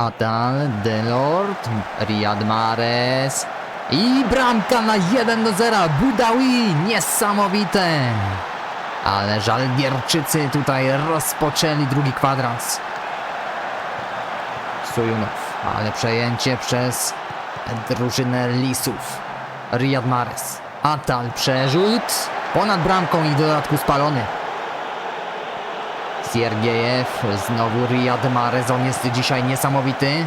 Atal, Delort, Riyad Mahrez i bramka na 1 do 0. Budawi, niesamowite. Ale Żalgierczycy tutaj rozpoczęli drugi kwadrans. Sujunow, ale przejęcie przez drużynę Lisów. Riyad Mahrez. Atal przerzut ponad bramką i w dodatku spalony. Siergiejew, znowu Riyad Mahrez, on jest dzisiaj niesamowity.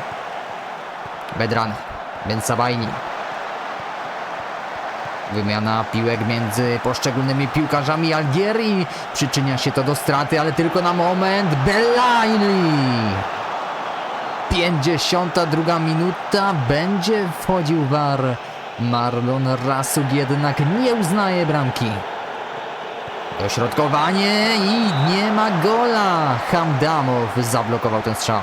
Bedran, Ben Sabajni. Wymiana piłek między poszczególnymi piłkarzami Algierii. Przyczynia się to do straty, ale tylko na moment. Belaili! 52 minuta. Będzie wchodził war. Marlon Rasuk jednak nie uznaje bramki. Dośrodkowanie i nie ma gola. Hamdamow zablokował ten strzał.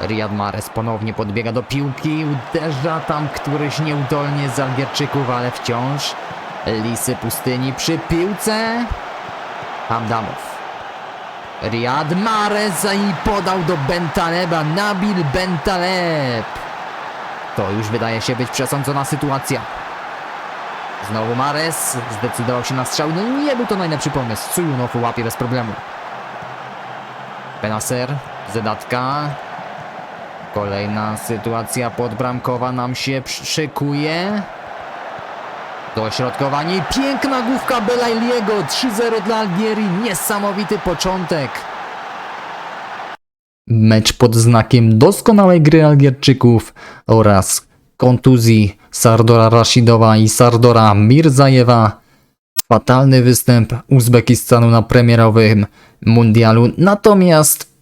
Riyad Mahrez ponownie podbiega do piłki, uderza tam któryś nieudolnie z Algierczyków, ale wciąż Lisy Pustyni przy piłce. Hamdamow. Riyad Mahrez i podał do Bentaleba, Nabil Bentaleb. To już wydaje się być przesądzona sytuacja. Znowu Mares zdecydował się na strzał. No nie był to najlepszy pomysł. Sujunow łapie bez problemu. Benacer, Zedatka. Kolejna sytuacja podbramkowa nam się szykuje. Dośrodkowanie piękna główka Belailiego. 3-0 dla Algierii. Niesamowity początek. Mecz pod znakiem doskonałej gry Algierczyków oraz kontuzji Sardora Rashidowa i Sardora Mirzajewa. Fatalny występ Uzbekistanu na premierowym mundialu. Natomiast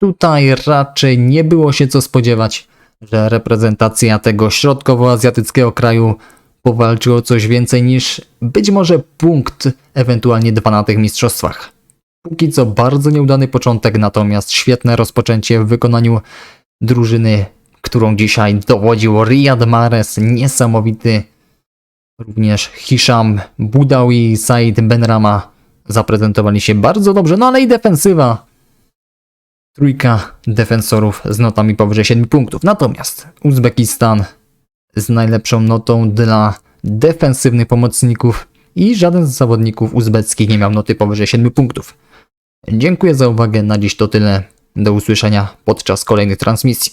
tutaj raczej nie było się co spodziewać, że reprezentacja tego środkowoazjatyckiego kraju powalczy o coś więcej niż być może punkt, ewentualnie dwa na tych mistrzostwach. Póki co bardzo nieudany początek, natomiast świetne rozpoczęcie w wykonaniu drużyny, którą dzisiaj dowodził Riyad Mahrez, niesamowity. Również Hisham, Budawi i Said Benrama zaprezentowali się bardzo dobrze, no ale i defensywa. Trójka defensorów z notami powyżej 7 punktów. Natomiast Uzbekistan z najlepszą notą dla defensywnych pomocników i żaden z zawodników uzbeckich nie miał noty powyżej 7 punktów. Dziękuję za uwagę. Na dziś to tyle. Do usłyszenia podczas kolejnych transmisji.